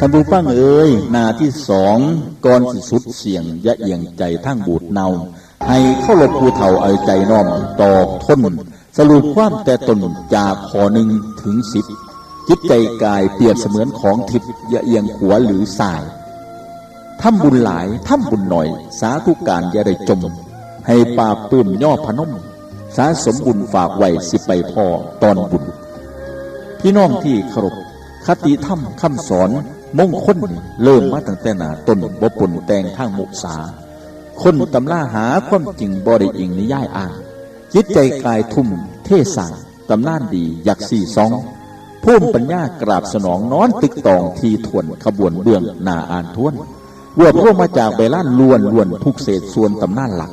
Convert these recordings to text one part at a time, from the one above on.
ท่านผู้ฟังเอ๋ยนาที่สองก่อนสิสุดเสียงยะเอียงใจทั้งบูดเนา ให้เข้ารบผู้เฒ่าเอาใจน้อมตอกทนสรุปความแต่ตนจากขอหนึ่งถึงสิบจิตใจกายเปรียบเสมือนของทิพย์ยะเอียงขัวหรือสายทำบุญหลายทำบุญหน่อย สาธุการอย่าได้จม ให้ปาปื้มย่อพนม สาสมบุญฝากไว้สิไปพ่อตอนบุญ พี่น้องที่เคารพคติธรรมคำสอน มงคลนี่เริ่มมาตั้งแต่หนาต้นบ่ปนแต่งทางมุสา คนตำล่าหาความจริงบริอิงนิยายอ่านจิตใจกายทุ่ม เทศาตำนานดีอยากสี่สองพุ่มปัญญากราบสนองนอนตึกตองทีทวนขบวนเบื้องหนาอ่านทวนรวบรวมมาจากใบล้านล้วนล้วนทุกเศษส่วนตำนานหลัก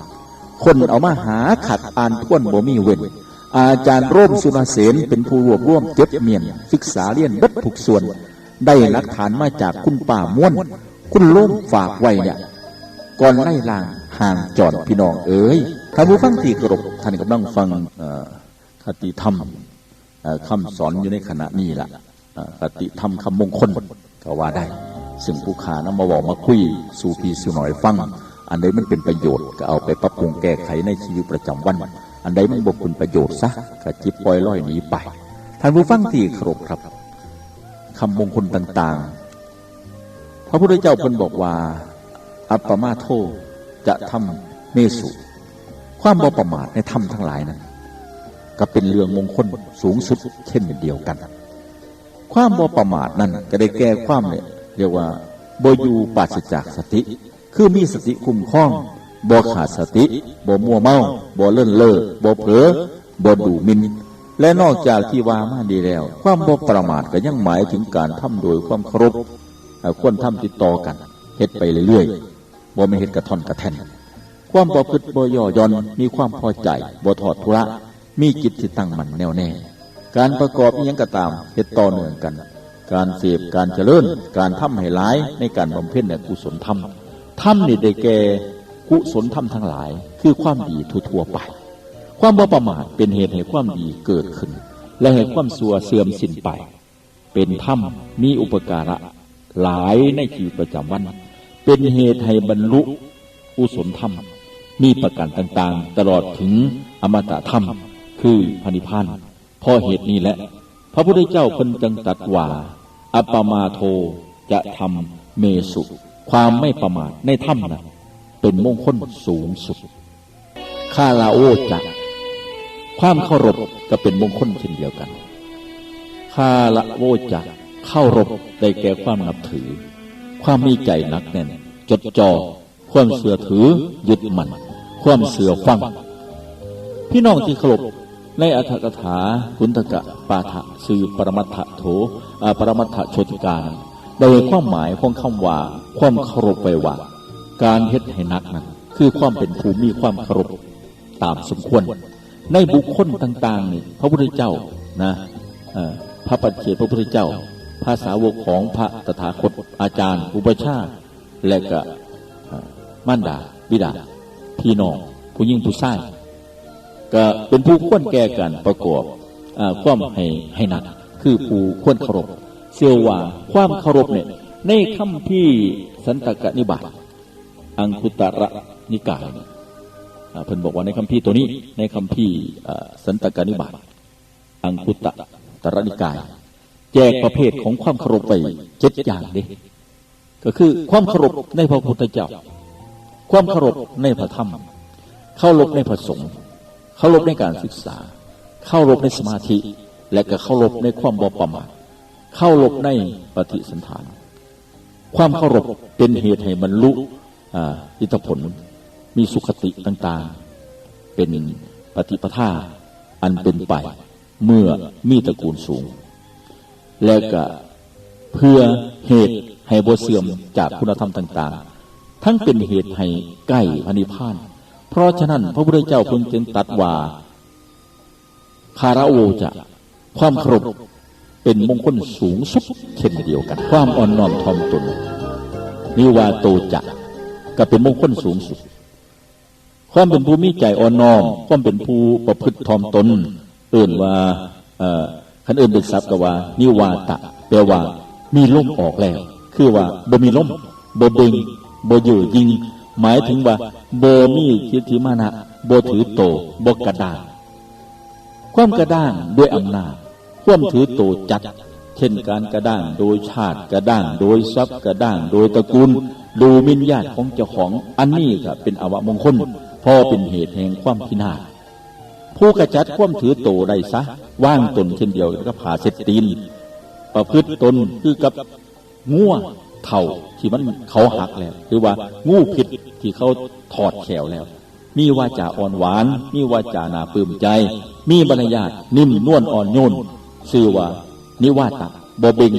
คนเอามาหาขัดอ่านทวนบ่มีเว้นอาจารย์ร่มสุนเสนเป็นผู้รวบรวมเจ็บเมียนศึกษาเรียนบัดทุกส่วน ได้หลักฐานมาจากคุณป่าม้วน คุณล่มฝากไว้เนี่ยก่อนไล่ลางห่างจอดพี่น้องเอ๋ยท่านผู้ฟังที่เคารพท่านกำลังฟังคติธรรมคำสอนอยู่ในขณะนี้ล่ะคติธรรมคำมงคลก็ว่าได้ ซึ่งผู้ขานำมาบอกมาคุยสู่พี่สู่หน่อยฟัง อันใดมันเป็นประโยชน์ก็เอาไปปรับปรุงแก้ไขในชีวิตประจำวัน อันใดมันบ่เป็นประโยชน์ซะก็จิบปล่อยล่อยหนีไป ท่านผู้ฟังที่ครพครับ คำมงคลต่างๆ พระพุทธเจ้าเพิ่นบอกว่า อัปปมาโทจะทำเมสุ ความบ่ประมาทในธรรมทั้งหลายนั้น ก็เป็นเรื่องมงคลสูงสุด เช่นเดียวกัน ความบ่ประมาทนั้นก็ได้แก้ความเนี่ยเรียกว่าบ่อยู่ปราศจากสติ คือมีสติคุ้มครองบ่ขาดสติบ่มัวเมาบ่เลื่อนเล่อบ่เผลอบ่ดูมิน และนอกจากที่ว่ามาดีแล้ว ความบ่ประมาทก็ยังหมายถึงการทำโดยความเคารพควรทำติดต่อกันเฮ็ดไปเรื่อยๆบ่ไม่เฮ็ดกระท่อนกระแท่นความประพฤติบ่ย่อย่อนมีความพอใจบ่ถอดทุระมีจิตที่ตั้งมั่นแน่วแน่ การประกอบอิหยังก็ตามเฮ็ดต่อเนื่องกัน การเสพการเจริญ การทำให้หลายในการบำเพ็ญในกุศลธรรมธรรมนี่ได้แก่กุศลธรรมทั้งหลาย คือความดีทั่วๆไป ความบ่ประมาทเป็นเหตุให้ความดีเกิดขึ้น และให้ความสัวเสื่อมสิ้นไป เป็นธรรมมีอุปการะหลายในชีวิตประจำวัน เป็นเหตุให้บรรลุกุศลธรรม มีประการต่างๆ ตลอดถึงอมตะธรรม คือพระนิพพานเพราะเหตุนี้แหละ พระพุทธเจ้าเพิ่นจังตัดว่าอัปมาโทจะทำเมสุ ความไม่ประมาทในธรรมนะเป็นมงคลสูงสุดคาลาโอจะ ความเคารพก็เป็นมงคลเช่นเดียวกันคาละโวจะเข้ารบได้แก่ความนับถือ ความมีใจนักแน่น จดจอ่อความเสือถือยึดมั่นความเสือฟัง พี่น้องที่เคารพในอัตถกถากุณฑกะปาฐะสื่อปรมัตถโถปรมัตถโชติการได้ความหมายของคำว่าความเคารพไว้ว่าการเฮ็ดให้นักนั้นคือความเป็นภูมิความเคารพตามสมควร ในบุคคลต่างๆนี่พระพุทธเจ้านะพระปัจเจกพระพุทธเจ้า ภาษาวกของพระตถาคตอาจารย์ อุปชาและก็เอ่อมารดาบิดา พี่น้องผู้ยิ่งผู้ชายก็เป็นผู้ควรแก่กันประกอบความให้ให้หนัก คือผู้ควรเคารพเชื่อว่าความเคารพเนี่ยในคำที่สันตกนิบาตอังคุตระนิกายเนี่ยอ่า เพิ่นบอกว่าในคำพี่ตัวนี้ ในคำพี่สันตกานิบาตอังคุตตะตรนิกาย แจกประเภทของความเคารพไปเจ็ดอย่างเด้ก็คือความเคารพในพระพุทธเจ้า ความเคารพในพระธรรมเคารพในพระสงฆ์เคารพในการศึกษาเคารพในสมาธิ และก็เคารพในความบ่ประมาทเคารพในปฏิสันฐาน ความเคารพเป็นเหตุให้บรรลุอิทธิผล มีสุขติต่างๆ เป็นปฏิปทาอันเป็นไปเมื่อมีตระกูลสูง และก็เพื่อเหตุให้บ่เสื่อมจากคุณธรรมต่าง ๆ ทั้งเป็นเหตุให้ใกล้พระนิพพาน เพราะฉะนั้นพระพุทธเจ้าเพิ่งจึงตัดว่าคาราโอจะความเคารพเป็นมงคลสูงสุดเช่นเดียวกัน ความอ่อนน้อมถ่อมตนนิวาโตจะก็เป็นมงคลสูงสุด ความเป็นผู้มีใจอ่อนน้อมความเป็นผู้ประพฤติถ่อมตนเอื่นว่าขันเอื่นเป็นศัพท์ก็ว่า นิวาตะแปลว่า มีลมออกแล้ว คือว่าบ่มีล้มบ่เบิงบ่อยู่ยิง หมายถึงว่าบ่มีทิฏฐิมานะบ่ถือโตบ่กระด้างความกระด้างด้วยอำนาจความถือโตจัด เช่นการกระด้างโดยชาติกระด้าง โดยทรัพย์กระด้าง โดยตระกูล ดูมินญาติของเจ้าของอันนี้ก็เป็นอวมงคล พอเป็นเหตุแห่งความพินาศผู้กระจัดความถือโตได้ซะว่างตนเช่นเดียวกับผาเสตตีน ประพฤติตนคือกับงัวเท่าที่มันเขาหักแล้ว หรือว่างูผิดที่เขาถอดแขวแล้ว มีวาจาอ่อนหวาน มีวาจานาปลื้มใจ มีบรรยาทนิ่มนวลอ่อนโยนชื่อว่านิวาตะบอเบง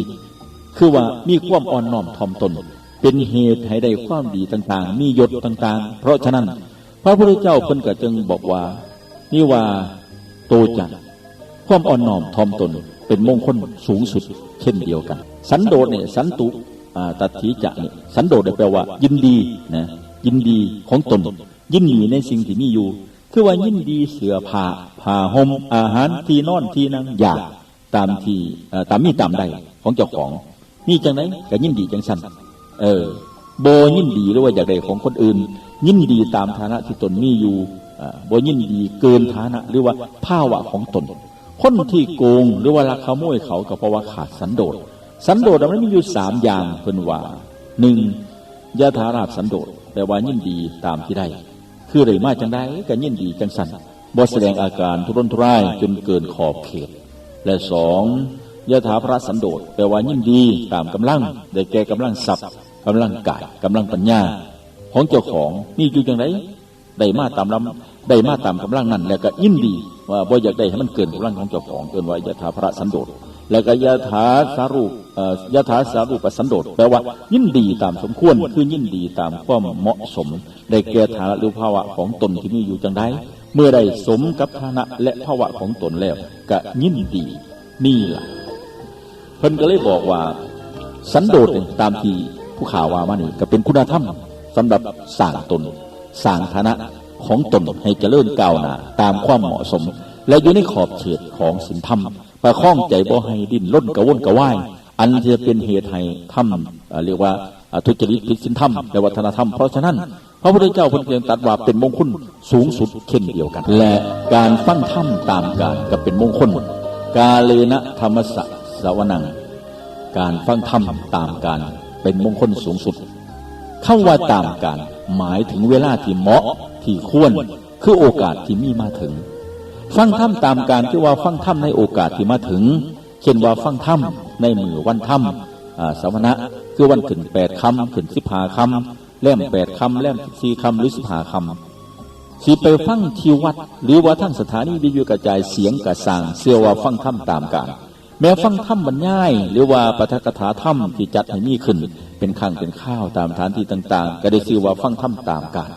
คือว่ามีความอ่อนน้อมถ่อมตน เป็นเหตุให้ได้ความดีต่างๆ มียศต่างๆ เพราะฉะนั้น พระพุทธเจ้าเพิ่นก็จึงบอกว่านี่ว่าโตจักความอ่อนน้อมถ่อมตน เป็นมงคลสูงสุด เช่นเดียวกัน สันโดษเนี่ยสันตุตัดถีจะเนี่ยสันโดษเนี่ยแปลว่า ยินดีนะยินดีของตน ยินดีในสิ่งที่มีอยู่ คือว่ายินดีเสือผ้าผ้าห่มอาหารที่นอนที่นั่งอยากตามที่เอ่อตามมีตามใดของเจ้าของนี่จังไหนก็ยินดีจังสันเออ โบยินดีหรือว่าอยากได้ของคนอื่น ยินดีตามฐานะที่ตนมีอยู่โบยินดีเกินฐานะหรือว่าภาวะของตน คนที่โกงหรือว่าลักขโมยเขาก็เพราะว่าขาดสันโดษสันโดษมันมีอยู่สามอย่างเพิ่นว่าหนึ่งยะถาราบสันโดษแปลว่ายินดีตามที่ได้ คือไรมาจังได้ก็ยินดีจังสันบ่แสดงอาการทุรนทุรายจนเกินขอบเขต และสองยะถาพระสันโดษแปลว่ายินดีตามกำลังได้แก่กำลังทรัพย์ กำลังกายกำลังปัญญา ของเจ้าของนี่อยู่จังไดได้มาตามลำได้มาตามกำลังนั้นแล้วก็ยินดี ว่าบ่อยากได้ให้มันเกินกำลังของเจ้าของเกินว่ายะถาพระสันโดษแล้วก็ยถาสารูปยถาสารูปสันโดษแปลว่า ยินดีตามสมควรคือยินดีตามความเหมาะสมได้แก่ฐานะหรือภาวะของตนที่มีอยู่จังไดเมื่อได้สมกับฐานะและภาวะของตนแล้วก็ยินดีนี่ล่ะเพิ่นก็เลยบอกว่า สันโดษตามที่ ผู้ข่าวว่ามานี่ก็เป็นคุณธรรมสำหรับสร้างตนสร้างฐานะของตนให้เจริญก้าวหน้าตามความเหมาะสม และอยู่ในขอบเขตของศีลธรรม ประคองใจบ่ให้ดิ้นล้นกระวนกระวาย อันจะเป็นเหตุให้ทำเอ่อเรียกว่าทุจริตผิดศีลธรรมและวัฒนธรรม เพราะฉะนั้นพระพุทธเจ้าเพิ่นเพียงตัดว่าเป็นมงคลสูงสุดเช่นเดียวกัน และการฟังธรรมตามการก็เป็นมงคล กาเลนะธรรมสสวนัง การฟังธรรมตามการ เป็นมงคลสูงสุดคำว่าตามการหมายถึงเวลาที่เหมาะที่ควรคือโอกาสที่มีมาถึง ฟังธรรมตามการคือว่าฟังธรรมในโอกาสที่มาถึง เช่นว่าฟังธรรมในมือวันธรรมอ่าสวนะคือวันขึ้นแปดคำขึ้นสิบหาคำแล่มแปดคำแล่มสี่คำหรือสิบหาคำสิไปฟังที่วัด หรือว่าทั้งสถานีวิทยุกระจายเสียงกระสางเสื่อว่าฟังธรรมตามการ แม้ฟังธรรมบรรยาย หรือว่าปฐกถาธรรมที่จัดให้มีขึ้น เป็นข้างเป็นข้าวตามฐานที่ต่างๆ ก็ได้ชื่อว่าฟังธรรมตามการ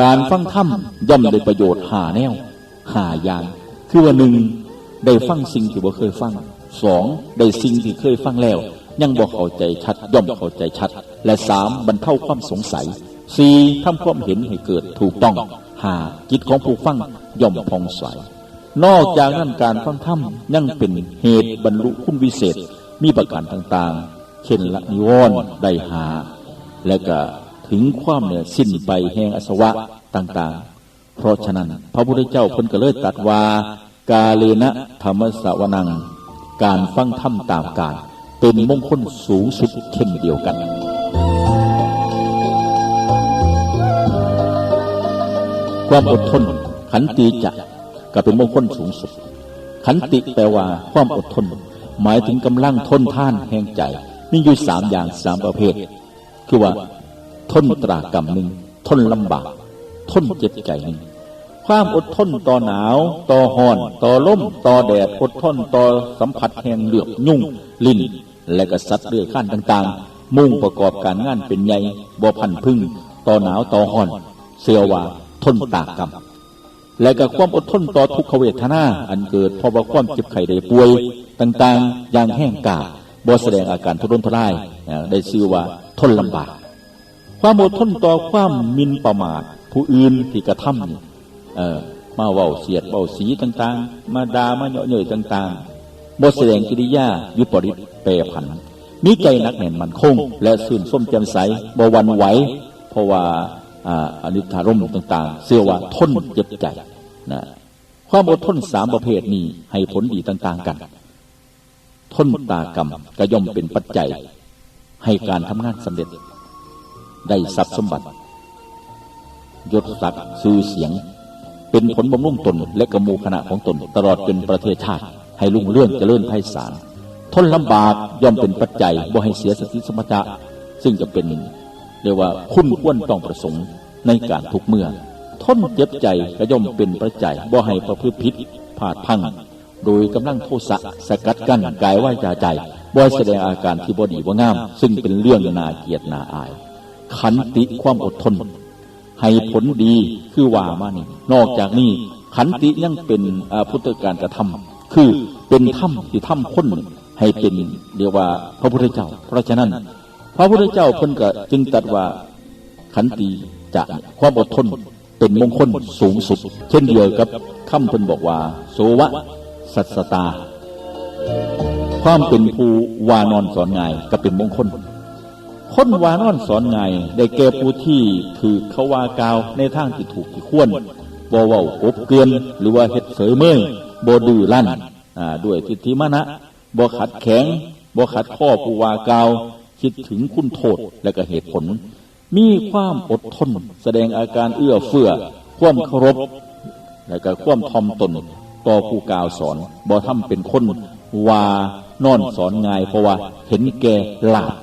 การฟังธรรมย่อมได้ประโยชน์หาแนวหาอย่าง คือว่าหนึ่งได้ฟังสิ่งที่บ่เคยฟังสองได้สิ่งที่เคยฟังแล้ว ยังบอกเข้าใจชัด ย่อมเข้าใจชัด และสามบรรเทาความสงสัยสี่ทำความเห็นให้เกิดถูกต้องหาจิตของผู้ฟังย่อมผ่องใส นอกจากนั้นการฟังธรรมยังเป็นเหตุบรรลุคุณวิเศษ มีประการต่างๆ เช่นละนิวรณ์ได้หา และก็ถึงความเนี่ยสิ้นไปแห่งอสวะต่างๆ เพราะฉะนั้น พระพุทธเจ้าเพ้นก็เลยตรัสว่า กาเลนะธรรมสวนัง การฟังธรรมตามการเป็นมงคลสูงสุดเช่นเดียวกันความอดทนขันติจะ ก็เป็นมงคลสูงสุด ขันติแปลว่าความอดทน หมายถึงกำลังทนท่านแห่งใจมีอยู่สามอย่างสามประเภท คือว่า ทนตรากรรมหนึ่งทนลำบาก ทนเจ็บใจหนึ่งความอดทนต่อหนาว ต่อหอน ต่อลมต่อแดดอดทนต่อสัมผัสแห่งเหลือบยุ่ง ลิ้น และก็สัตว์เลื้อยคลานต่างๆ มุ่งประกอบการงานเป็นใหญ่บ่พันพึ่ง ต่อหนาวต่อหอน เสือว่าทนตากรรม และก็ความอดทนต่อทุกขเวทนาอันเกิดเพราะว่าความเจ็บไข้ได้ป่วย ต่างๆ อย่างแห้งกาบ่แสดงอาการทุรนทุรายได้ชื่อว่าทนลำบาก ความอดทนต่อความมินประมาท ผู้อื่นที่กระทำมาเว้าเสียดเว้าสีต่างๆ มาดามาเยาะเย้ยต่างๆบ่แสดงกิริยายุปริตแปรผันมีใจนักแน่นมันคง และสื่นส้มแจ่มใสบ่วันไหวเพราะว่า อนิจฐารมต่าง ๆ เสื่อว่าทนเจ็บใจนะความอดทนสามประเภทนี้ให้ผลดีต่าง ๆ กัน ทนตากรรมก็ย่อมเป็นปัจจัย ให้การทำงานสำเร็จ ได้ทรัพย์สมบัติยศศักดิ์ชื่อเสียง เป็นผลบำรุงตนและกระมูคณะของตน ตลอดจนประเทศชาติ ให้รุ่งเรื่องเจริญไพศาลทนลำบากย่อมเป็นปัจจัยบ่ให้เสียสติสมถะซึ่งจะเป็น เรียกว่าคุณควรต้องประสงค์ในการทุกเมื่อทนเจ็บใจก็ย่อมเป็นปัจจัยบ่ให้ประพฤติผิดพลาดพัง โดยกำลังโทสะสกัดกั้นกายว่าจาใจบ่แสดงอาการที่บ่ดีบ่างาม ซึ่งเป็นเรื่องนาเกียดน่าอาย ขันติความอดทน ให้ผลดีคือว่ามานี่ นอกจากนี้ขันติยังเป็นพุทธการกระทำคือเป็นถ้ำที่ถ้ำค้นให้เป็นเรียกว่าพระพุทธเจ้า เพราะฉะนั้น พระพุทธเจ้าเพิ่นก็จึงตรัดว่าขันติจะความอดทนเป็นมงคลสูงสุด เช่นเดียวกับคำเพิ่นบอกว่า โสวะ สัสตา ความเป็นผู้วานอนสอนง่ายก็เป็นมงคลคนวานอนสอนไงายได้แก่ผู้ที่ถือเขาว่ากาวในทางที่ถูกที่ควรบ่เว้ากบเกลือนหรือว่าเฮ็ดเสยเมยบ่ดื้อรั้นด้วยทิฏฐิมานะบ่ขัดแข็งบ่ขัดข้อผู้ว่ากาว คิดถึงคุณโทษและก็เหตุผล มีความอดทน แสดงอาการเอื้อเฟื้อความเคารพและก็ความทอมตนต่อผู้กล่าวสอนบ่ทำเป็นคนวานอนสอนง่ายเพราะว่าเห็นแก่ลาภ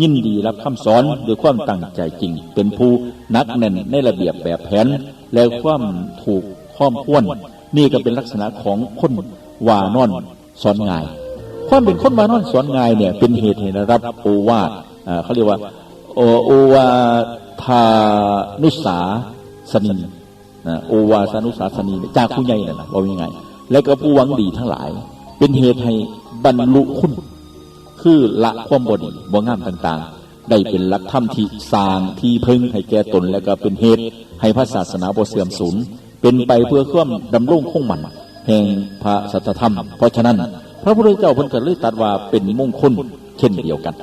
ยินดีรับคำสอนด้วยความตั้งใจจริง เป็นผู้นักแน่นในระเบียบแบบแผน และความถูกความควรนี่ก็เป็นลักษณะของคนวานอนสอนง่าย ความเป็นคนวานอนสอนง่ายเนี่ย เป็นเหตุให้รับโอวาทเขาเรียกว่าโอโอวาทานุสาสนีนะโอวาสานุสาสนีจากผู้ใหญ่น่ะนะว่ายังไง และก็ผู้หวังดีทั้งหลาย เป็นเหตุให้บรรลุคุณ คือละความบดีบ่งามต่างๆ ได้เป็นหลักธรรมที่สร้างที่พึ่งให้แก่ตนและก็เป็นเหตุให้พระศาสนาบ่เสื่อมสูญเป็นไปเพื่อความดำรงคงมันแห่งพระสัจธรรม เพราะฉะนั้น พระพุทธเจ้าเพิ่นก็เลยตรัดว่าเป็นมงคลเช่นเดียวกัน